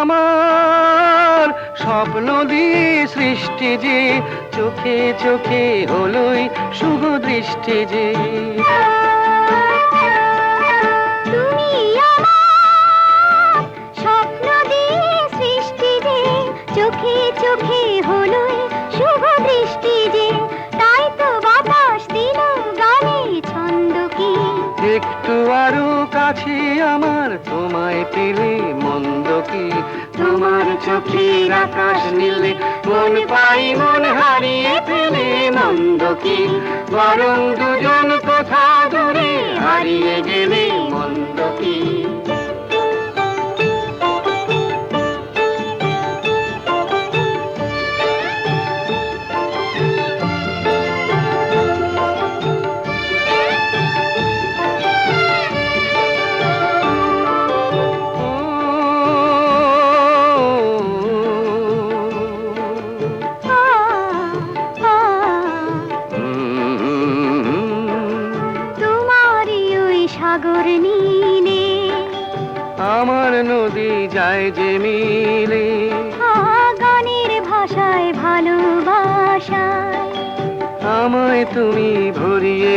আমার স্বপ্ন দিয়ে সৃষ্টি যে চোখে চোখে হলোই শুভ দৃষ্টি যে। চোখে চোখে হলো শুভ দৃষ্টি যে। তাই তো বাতাস দিল গানে ছন্দ কি। একটু আরও কাছে আমার তোমায় পেলে তোমার চোখের আকাশ নীলে, মন পাই, মন হারিয়ে ফেলে নন্দ কি বরং দুজন কোথা দূরে হারিয়ে গেলে মন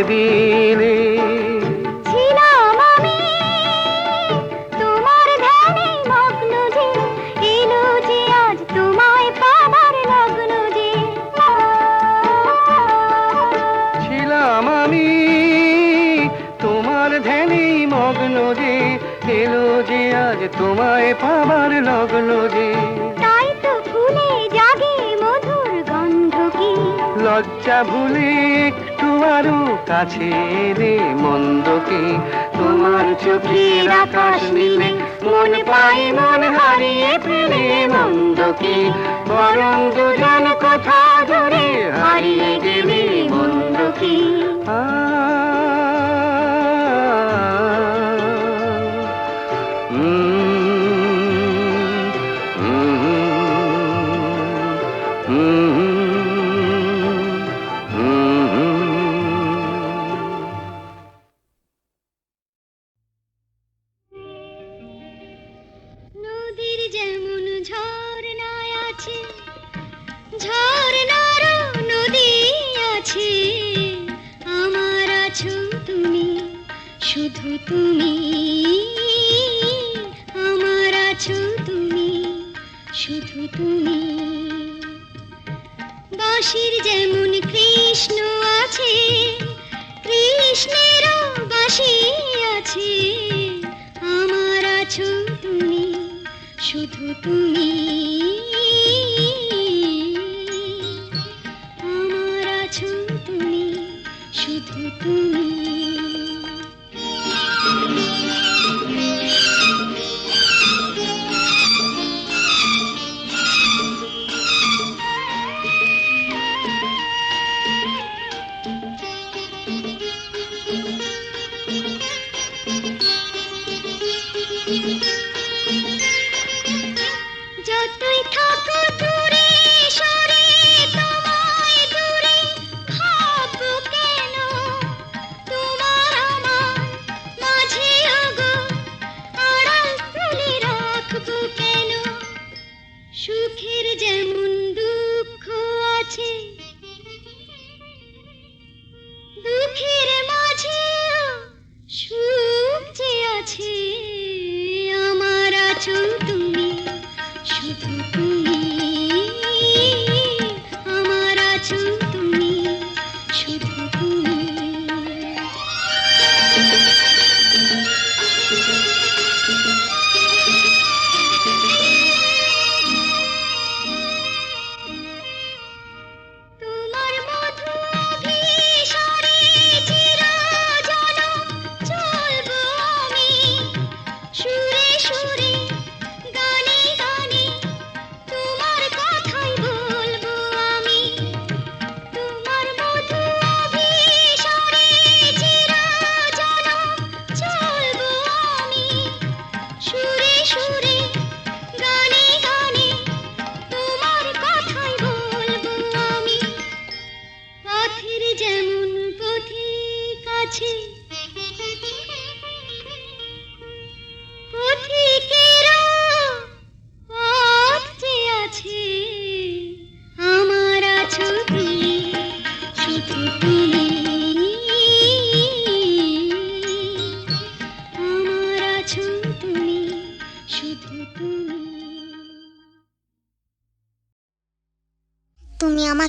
সেদিন কাছে রে মন্দকে তোমার চোখের আকাশ নিলে মন পাই মন হারিয়ে ফেলে মন্দকে বরং দুজন কথা ধরে হারিয়ে গেলে মন্দকে আ ঋষির যেমন কৃষ্ণ আছে কৃষ্ণের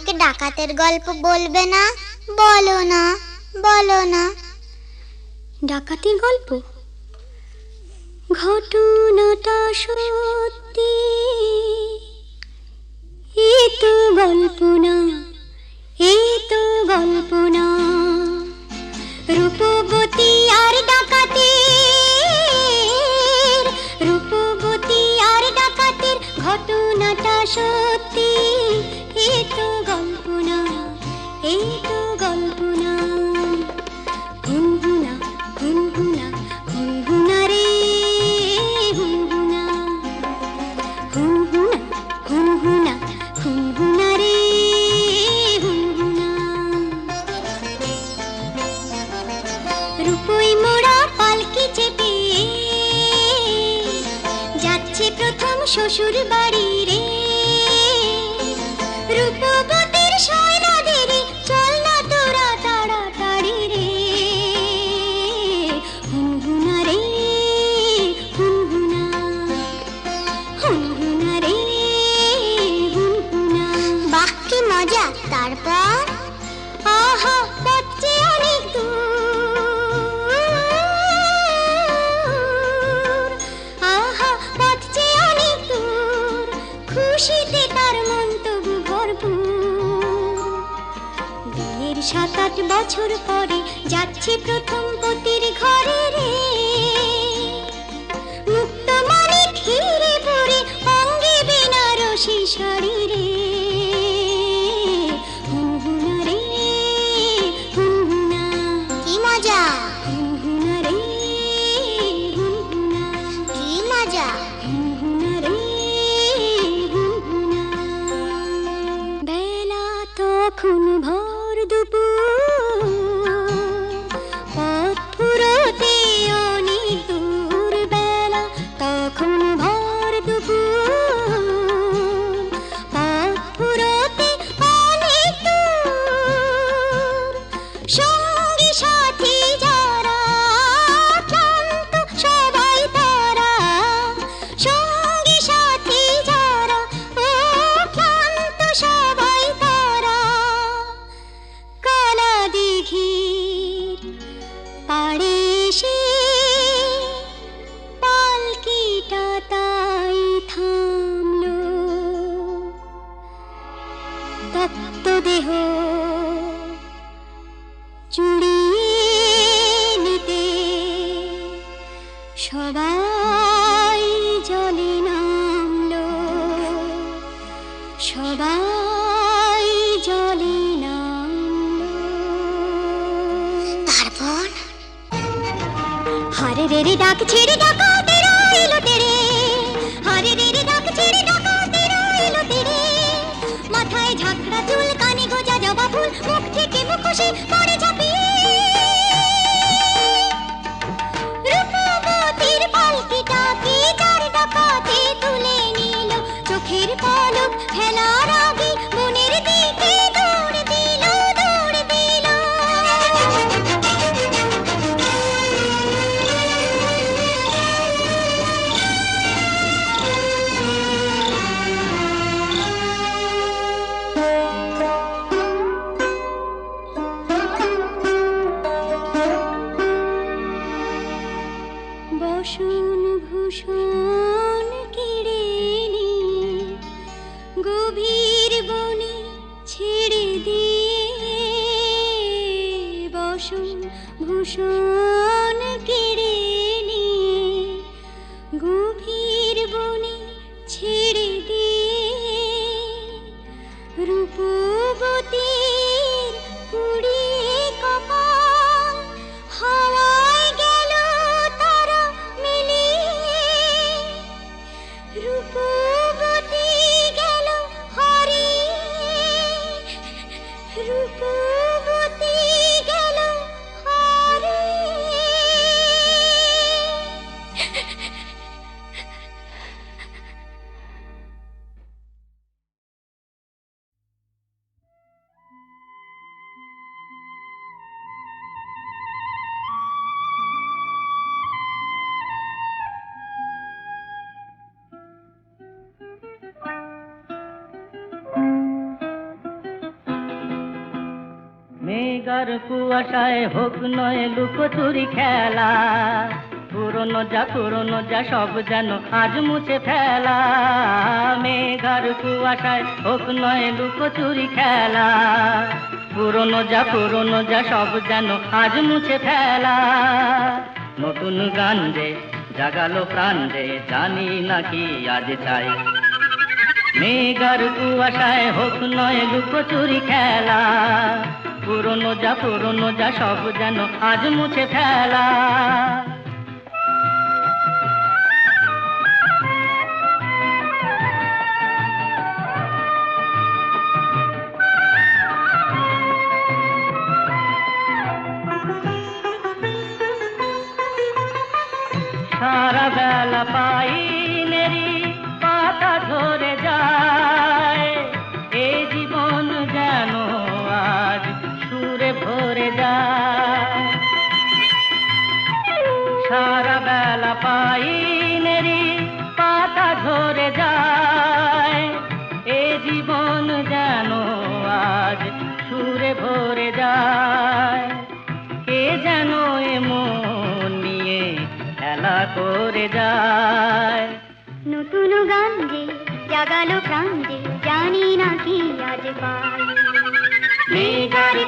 আমাকে ডাকাতের গল্প বলবে না? বলো না বলো না। ডাকাতের গল্প? ঘটনাটা সত্যি। এ তো গল্প না, এ তো গল্প না। রূপবতী আর ডাকাতি রূপবতী আর ডাকাতির ঘটনাটা সত্যি। Então... বছর পরে যাচ্ছে প্রথম পতির ঘরে রে। মুক্ত মনে ধীরে পরে অঙ্গে বেনারসি শাড়ি রে। খুন ভোর। বসে পড়ে 生。আধার কুয়াশায় হোক নয় লুকোচুরি খেলা। পুরনো যা পুরনো, যা সব যেন আজ মুছে ফেলা। মেঘার কুয়াশায় হোক নয় লুকোচুরি খেলা। পুরনো যা পুরনো, যা সব যেন আজ মুছে ফেলা। নতুন গান রে জাগালো প্রাণ রে জানি নাকি আজ চাই। মেঘার কুয়াশায় হোক নয় লুকোচুরি খেলা। পুরনো যা পুরনো যা সব যেন আজ মুছে ফেলা।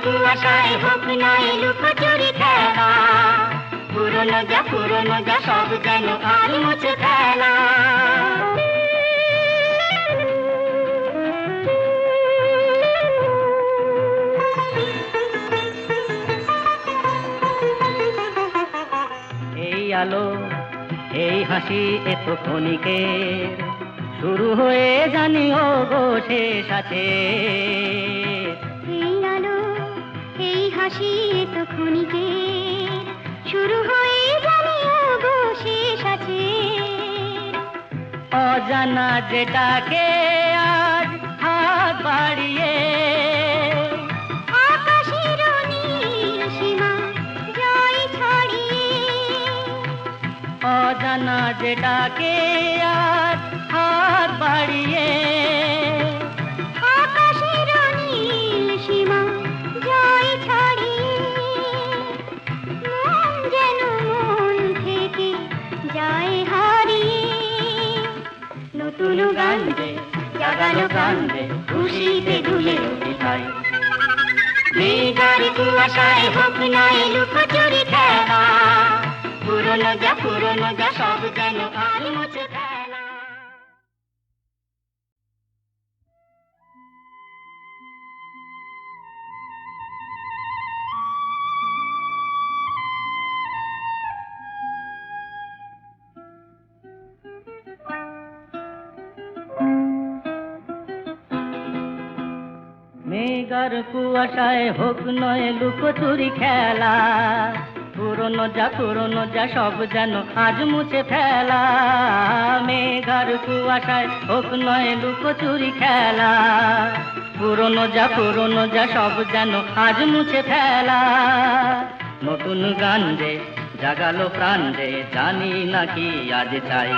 কুয়াশায় হোক নয় লুকোচুরি খেলা। পুরনো যা পুরনো যা, সব যেন আর মুছে ফেলা। এই আলো, এই হাসি এত ক্ষণিকের শুরু হয়ে জানি ও গো শেষ আছে। হাসি তো ক্ষণিকে শুরু হয়ে জানি গো শেষ আছে। অজানা যেটাকে আজ হাত বাড়িয়ে আকাশের সীমা জয় ছড়িয়ে। অজানা যেটাকে জাগালো গান দে খুশিতে দুলে উঠে তাই মেঘার কুয়াশায় হোক নয় লুকোচুরি খেলা পুরনো যা পুরনো যা, সব যেন আর মুছে মেঘার কুয়াশায় হোক নয় লুকোচুরি খেলা। পুরনো যা পুরনো যা সব যেন আজ মুছে ফেলা। মেঘার কুয়াশায় হোক নয় লুকোচুরি খেলা। পুরনো যা পুরনো যা সব যেন আজ মুছে ফেলা। নতুন গান রে জাগালো প্রাণ রে জানি নাকি আজ চাই।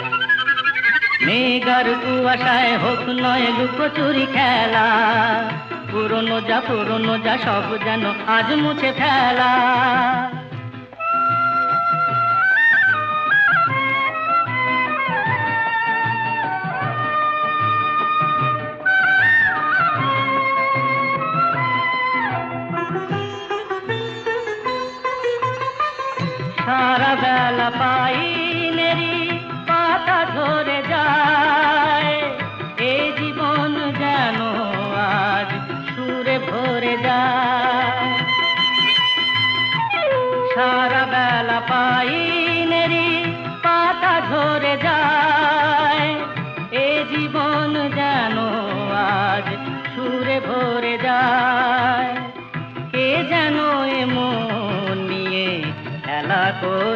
মেঘার কুয়াশায় হোক নয় লুকোচুরি খেলা। পুরনো যা পুরনো যা সব যেন আজ মুছে ফেলা। সারা বেলা পাইনেরি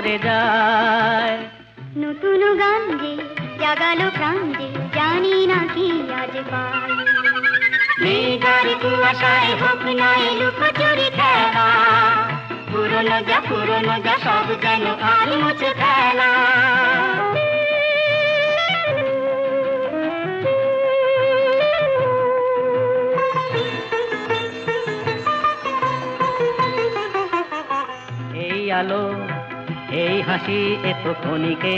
করে যায়। নতুন গান যে জাগালো প্রাণ যে জানি না কি আজ পাই মেঘার কুয়াশায় হোক নয় লুকোচুরি খেলা পুরনো যা পুরনো যা সব যেন আর মুছে হাসি এত ক্ষণিকে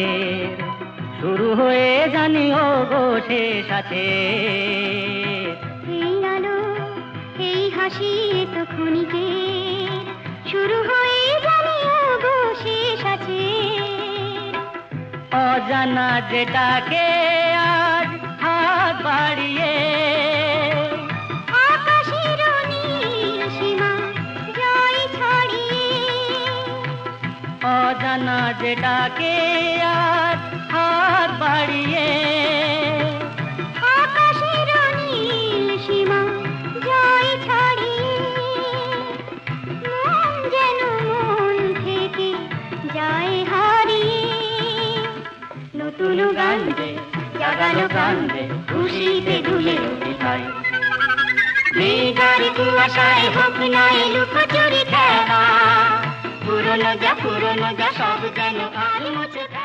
শুরু হয়ে জানি ও গো শেষ আছে এই আলো এই হাসি এত ক্ষণিকে শুরু হয়ে জানি ও গো শেষ আছে অজানা যেটাকে আজ যেটাকে আজ হাত বাড়িয়ে। আকাশের নীল সীমা নতুন খুশিতে দুলে উঠি তাই মেঘার কুয়াশায় হোক না লুকোচুরি খেলা। পুরনো যা পুরনো যা সব যেন আর মুছে।